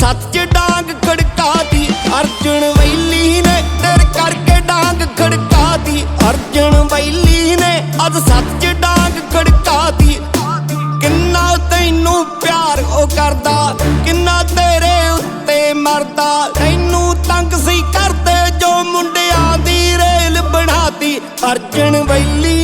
ਸੱਤ ਚ ਡਾਂਗ ਖੜਕਾਤੀ। ਅਰਜੁਨ ਵੈਲੀ ਨੇ ਤੇਰੇ ਕਰਕੇ ਡਾਂਗ ਖੜਕਾਤੀ। ਅਰਜੁਨ ਵੈਲੀ ਨੇ ਅੱਜ ਸੱਤ ਡਾਂਗ ਖੜਕਾਤੀ। ਕਿੰਨਾ ਤੈਨੂੰ ਪਿਆਰ ਉਹ ਕਰਦਾ, ਕਿੰਨਾ ਤੇਰੇ ਉੱਤੇ ਮਰਦਾ। ਤੈਨੂੰ ਤੰਗ ਸੀ ਕਰਦੇ ਜੋ ਮੁੰਡਿਆਂ ਦੀ ਰੇਲ ਬਣਾਤੀ। ਅਰਜੁਨ ਵੈਲੀ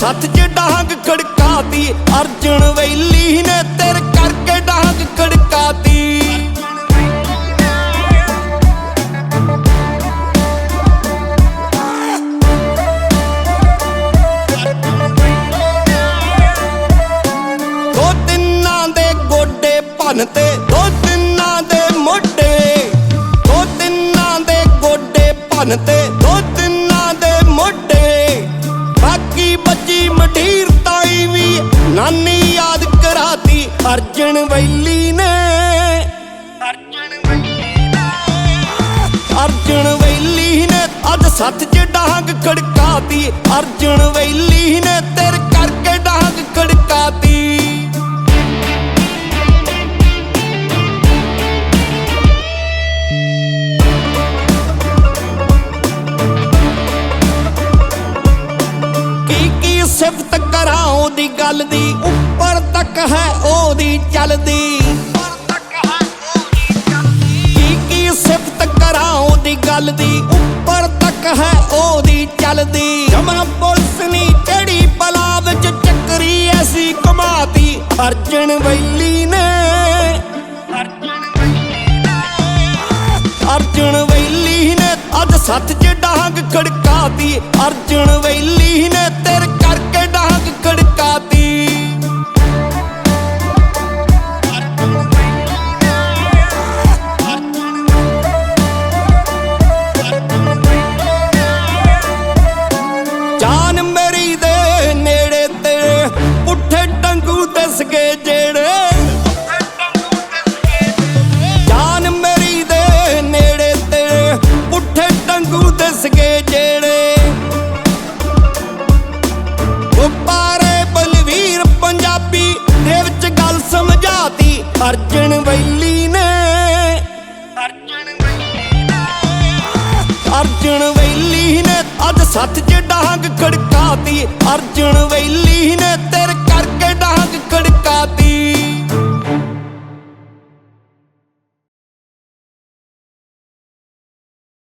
ਸੱਤ ਚ ਡਾਂਗ ਖੜਕਾਤੀ, ਅਰਜਨ ਵੈਲੀ ਨੇ ਤੇਰੇ ਕਰਕੇ ਡਾਂਗ ਖੜਕਾਤੀ। ਦੋ ਤਿੰਨਾਂ ਦੇ ਗੋਡੇ ਭੰਨ ਤੇ, ਦੋ ਤਿੰਨਾਂ ਦੇ ਮੋਢੇ। ਦੋ ਤਿੰਨਾਂ ਦੇ ਗੋਡੇ ਭੰਨ ਤੇ ਕਰਾਤੀ ਅਰਜਨ ਵੈਲੀ ਨੇ। ਅਰਜਨ ਵੈਲੀ ਨੇ ਅੱਜ ਸੱਤ ਚ ਡਾਂਗ ਖੜਕਾਤੀ ਅਰਜਨ ਵੈਲੀ ਨੇ ਤੇਰੇ ਕਰਕੇ ਡਾਂਗ ਖੜਕਾਤੀ ਕੀ ਕੀ ਸਿਫਤ ਕਰਾਂ ਉਹਦੀ ਗੱਲ ਦੀ? ਉੱਪਰ ਤੱਕ ਹੈ ਚੱਲਦੀ। ਕੀ ਕੀ ਸਿਫਤ ਕਰਾਂ ਉਹਦੀ ਗੱਲ ਦੀ? ਉੱਪਰ ਤੱਕ ਹੈ ਉਹਦੀ ਚੱਲਦੀ। ਜਮਾ ਪੁਲਿਸ ਨੀ ਕਿਹੜੀ ਬਲਾ ਵਿੱਚ ਚੱਕਰੀ ਐਸੀ ਕਮਾਤੀ ਅਰਜਨ ਵੈਲੀ ਨੇ। ਅਰਜਨ ਵੈਲੀ ਨੇ ਅੱਜ ਸੱਤ ਚ ਡਾਂਗ ਖੜਕਾਤੀ। ਅਰਜਨ ਵੈਲੀ ਟੰਗੂ ਦਿਸ ਗਏ ਜਿਹੜੇ ਜਾਨ ਮੇਰੀ ਦੇ ਨੇੜੇ ਤੇਰੇ ਪੁੱਠੇ ਟੰਗੂ ਦਿਸ ਗਏ ਜਿਹੜੇ ਉਪਾਰੇ ਬਲਵੀਰ ਪੰਜਾਬੀ ਦੇ ਵਿੱਚ ਗੱਲ ਸਮਝਾਤੀ ਅਰਜਨ ਵੈਲੀ ਨੇ। ਅਰਜਨ ਵੈਲੀ ਨੇ। ਅੱਜ ਸੱਤ ਚ ਡਾਂਗ ਖੜਕਾਤੀ ਅਰਜਨ